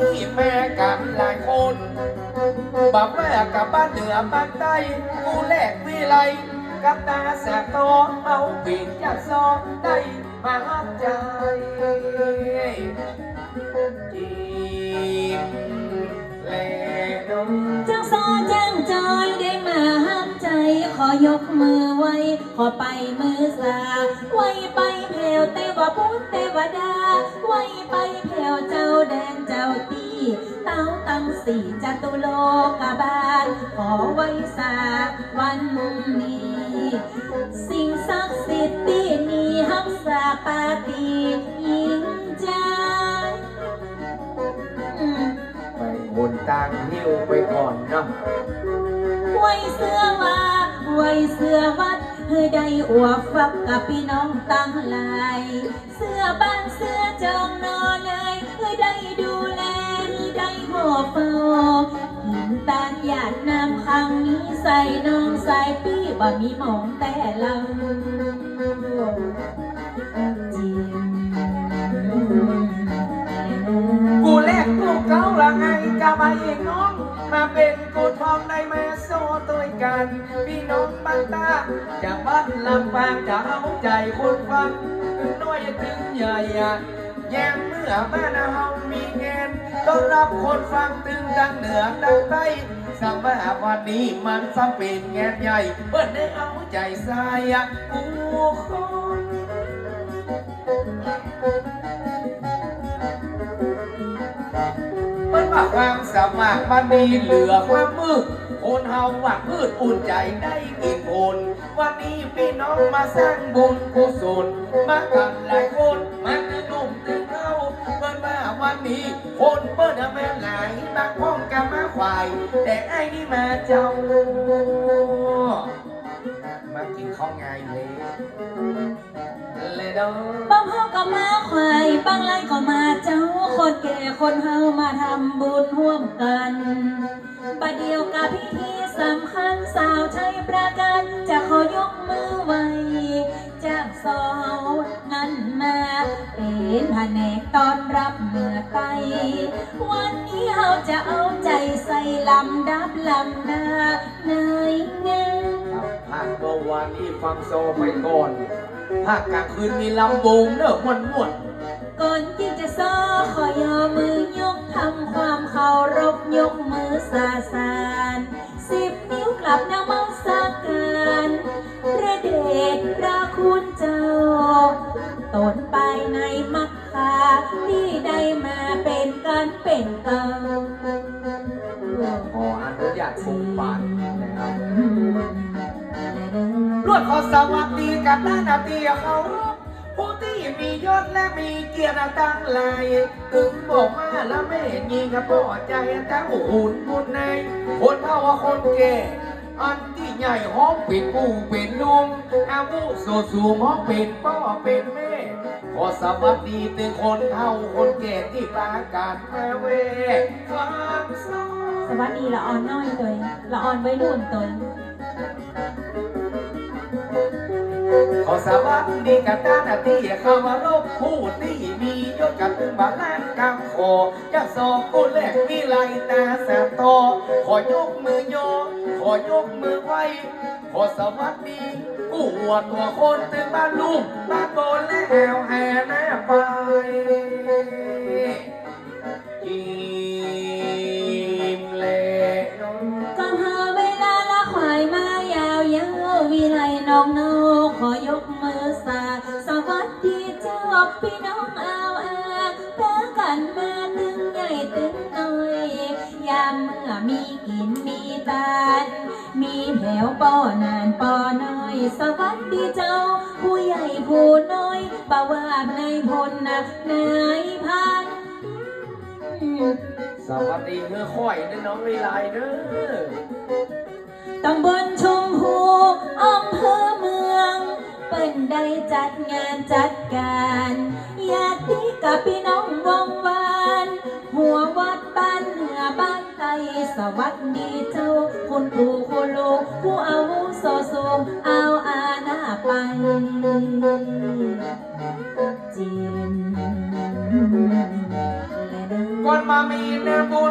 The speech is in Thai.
พี่แม่กันหลายคนบอกแม่กับบ้านเหนือบ้านใต้กูแลกวิไลกับตาแสบโตเอาปีนจากซอได้มาหักใจจีบเลนงจังซอจังจอยได้มาห้ามใจ ขอยกมือไว้ ขอไปมือสาไว้ไปแผ่วแต่ว่าพุทธเทวดาไว้ สี่จตุโลกบาลขอไว้สาวันนี้ สิ่งศักดิ์สิทธิ์ที่นี่ฮักษาปาฏิยิ่งใจอืมไปบนต่างหิ้วไปก่อนเนาะไว้เสื้อว่าไว้เสื้อวัดเฮ้ยได้อวบฟักกับพี่น้องตั้งหลาย ใส่น้องใส่พี่บ่มีหมองแต่เราจริงกูแลกกูเก่าละไงกับไอ้น้อง มาเป็นกูทองได้มาโซ่ตัวกัน พี่น้องบ้านตาจากบ้านลำปางจะเอาใจคนฟังน้อยถึงใหญ่แย่เมื่อบ้านเฮามีเงินต้อนรับคนฟังถึงดังเหนือดังใต้ สังมาวันนี้มันสังเป็นแงนใหญ่ เปิดได้เอาใจใส่กูคนมันว่าความสามารมันมีเหลือความมืดคนเฮาหวังพืชอุ่นใจได้กินผลวันนี้พี่น้องมาสร้างบุญกุศลมากันหลายคนมันาวันนี้ คนเปิดแม่หลายบางพ้องกันมาควาย แต่ไอ้นี่มาเจ้า มากินข้าวไงเลยเลยบางเฮาก็มาควายบางไรก็มาเจ้า คนแก่คนเฮามาทำบุญร่วมกันบัดเดียวกับพิธีสำคัญสาวใช้ประกัน นแผนกต้อนรับเมื่อไตวันนี้เฮาจะเอาใจใส่ลำดับลำหน้าในงานครับภาคเมื่อวานนี้ฟังโซไปก่อน ภาคกลางคืนมีลำวงเนอะม่วนม่วนก่อนที่จะซ้อขอยอมือยกทำความเคารพยกมือสาสารสิบนิ้วกลับนมัสการพระเดชพระคุณเจ้าตนไปใน เป็นกันเป็นเก่าขออนุญาตส่งปานนะครับรวดขอสวัสดีกับหน้าหนาเตียเขา ผู้ที่มียศและมีเกียรติตั้งหลายถึงบอกมาแล้วไม่เห็นยิงกับปอใจแต่หุ่นบุญใน คนเท่าว่าคนแก่อันที่ใหญ่ห้องเป็นปู่เป็นลุงอาวุโสสูงห้องเป็นพ่อเป็นแม่ ขอสวัสดีถึงคนเฒ่าคนแก่ที่ปราการมาเวความสองสวัสดีละออนน้อยตัวละออนไว้รุ่นตัวขอสวัสดีกับตาหน้าที่เข้ามารบผู้ที่มียศกับถึงบาลานกำขออยาสอบกูแลกมีลายตาแสบตอขอยกมือโยขอยกมือไหวขอสวัสดีผู้หัวตัวคนถึงบ้านลุงบ้านโบนและแอว องนกขอยกมือสาสวัสดีเจ้าพี่น้องเอาอาเจอกันมาตึงใหญ่ตึงน้อยยามเมื่อมีกินมีตาลมีแถวป้อนานปอน้อย สวัสดีเจ้า ผู้ใหญ่ผู้น้อยบ่าวว่าในพลนะนายพันสวัสดีเมื่อค่อยเด้อน้องวิไลเด้อตำบล ดงานจัดการญาติกับพี่น้องวงวานหัววัดบ้านเหนือบ้านไทยสวัสดีเจ้าคุณครูคุณลูกผู้อาวุโสสูงเอาอาหน้าไปจินก่อนมามีเนื้อบุญ